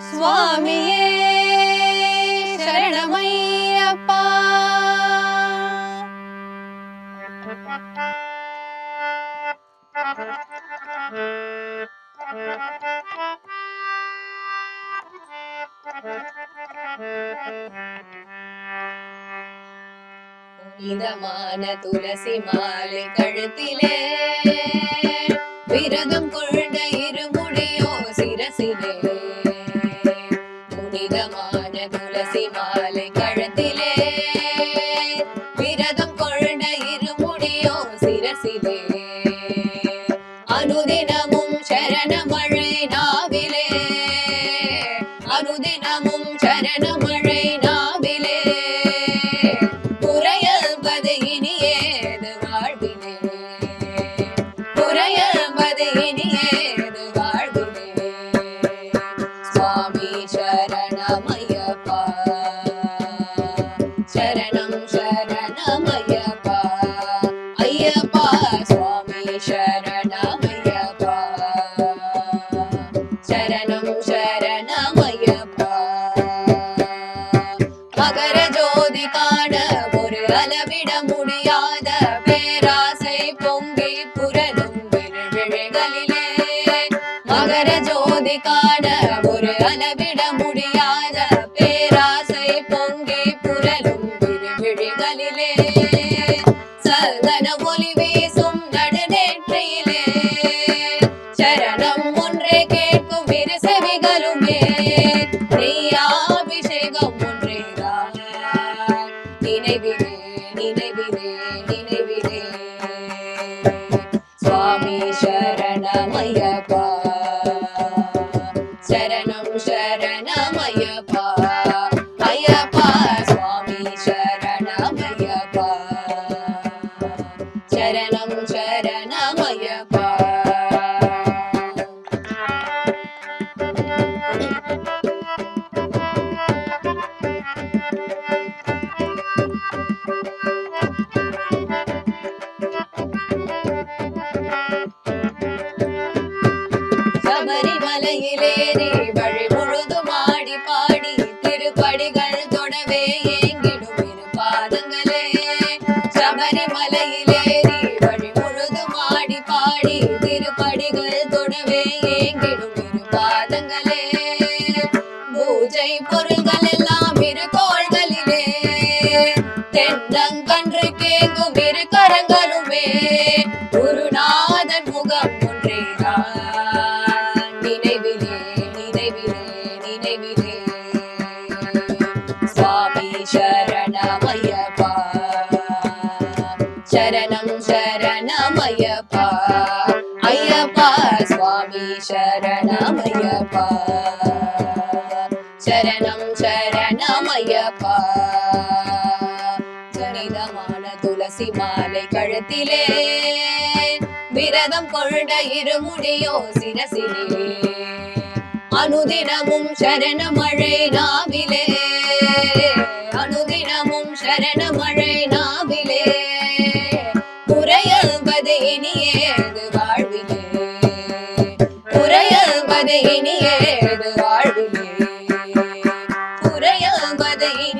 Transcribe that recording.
சுவாமியே சரணமையப்பா புனிதமான துளசி மாலை கழுத்திலே அனுதினமும் சரணமழை நாவிலே. குறையல்பது இனியேது வாழ்விலே? குறையல்பது இனியேது வாழ்விலே? சுவாமி காண ஒரு அளவிட முடியாது சரணமய்யப்பா ஐயப்பா சுவாமி சரணமய்யப்பா சரணம் சரணமய்யப்பா சபரிமலையிலேறி ஆடி திருப்படிகள் தொடவே ஏங்கிடும் பாதங்களே பூஜை பொருள்கள் சரணமய்யப்பா ஐயப்பா சுவாமி சரணமய்யப்பா. சரணம் சரணம் ஐயப்பா புனிதமான துளசி மாலை கழுத்திலே. விரதம் கொண்ட இருமுடியோ சிரசிலே. அனுதினமும் சரணமழை நாவிலே. But they ain't